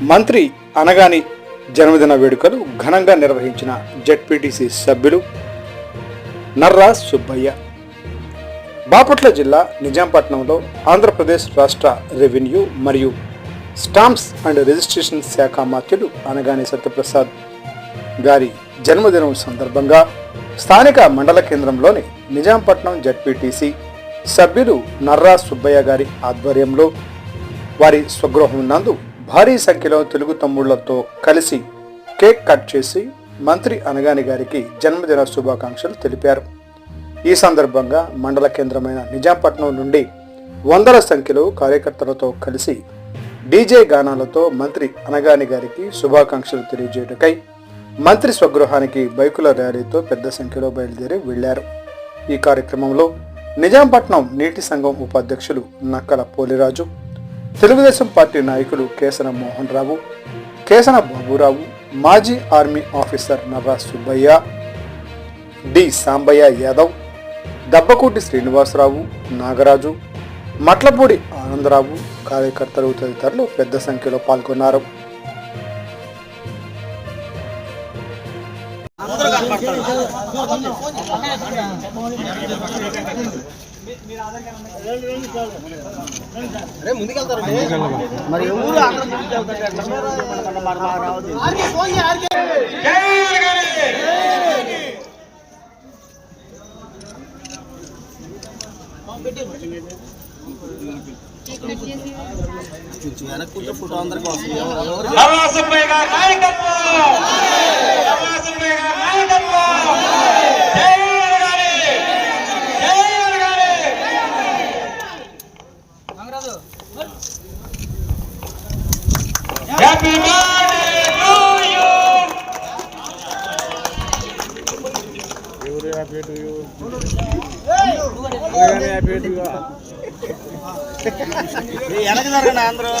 మంత్రి అనగాని జన్మదిన వేడుకలు ఘనంగా నిర్వహించిన జెడ్పీటీసీ సభ్యులు నర్రా సుబ్బయ్య. బాపట్ల జిల్లా నిజాంపట్నంలో ఆంధ్రప్రదేశ్ రాష్ట్ర రెవెన్యూ మరియు స్టాంప్స్ అండ్ రిజిస్ట్రేషన్ శాఖ మాత్యుడు అనగాని సత్యప్రసాద్ గారి జన్మదినం సందర్భంగా స్థానిక మండల కేంద్రంలోని నిజాంపట్నం జడ్పీటీసీ సభ్యులు నర్రా సుబ్బయ్య గారి ఆధ్వర్యంలో వారి స్వగృహం నందు భారీ సంఖ్యలో తెలుగు తమ్ముళ్ళతో కలిసి కేక్ కట్ చేసి మంత్రి అనగాని గారికి జన్మదిన శుభాకాంక్షలు తెలిపారు. ఈ సందర్భంగా మండల కేంద్రమైన నిజాంపట్నం నుండి వందల సంఖ్యలో కార్యకర్తలతో కలిసి డీజే గానాలతో మంత్రి అనగాని గారికి శుభాకాంక్షలు తెలియజేయటకై మంత్రి స్వగృహానికి బైకుల ర్యాలీతో పెద్ద సంఖ్యలో బయలుదేరి వెళ్ళారు ఈ కార్యక్రమంలో నిజాంపట్నం నీటి సంఘం ఉపాధ్యక్షులు నక్కల పోలిరాజు తెలుగుదేశం పార్టీ నాయకులు కేసన మోహన్ రావు కేసన బాబురావు మాజీ army officer Narra Subbaiah D Sambaiah Yadav Dabbakoti Srinivasarao Nagaraju Matlapudi Anandarao కార్యకర్తలు తదితరులు పెద్ద సంఖ్యలో పాల్గొన్నారు. అరే ముందుకెళ్తారు మరి ఎవరు అందరూ ముందుకెళ్తారు ఫోటో అందరికి వస్తుంది ఎవరు నర్రా సుబ్బయ్య గారి నాయకత్వం నర్రా సుబ్బయ్య గారి నాయకత్వం జై అనగాని జై Anagani happy birthday to you వెనక జరగండి అందరూ.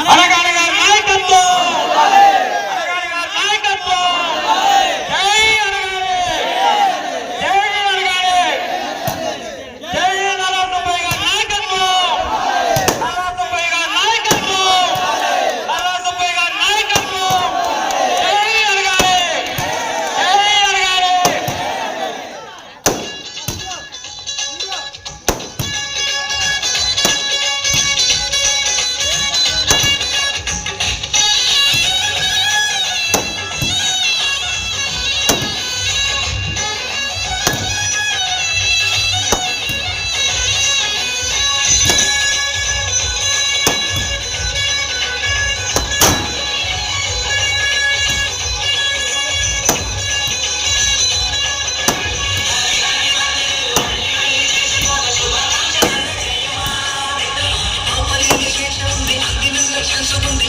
అనగాని గారి నాయకత్వం will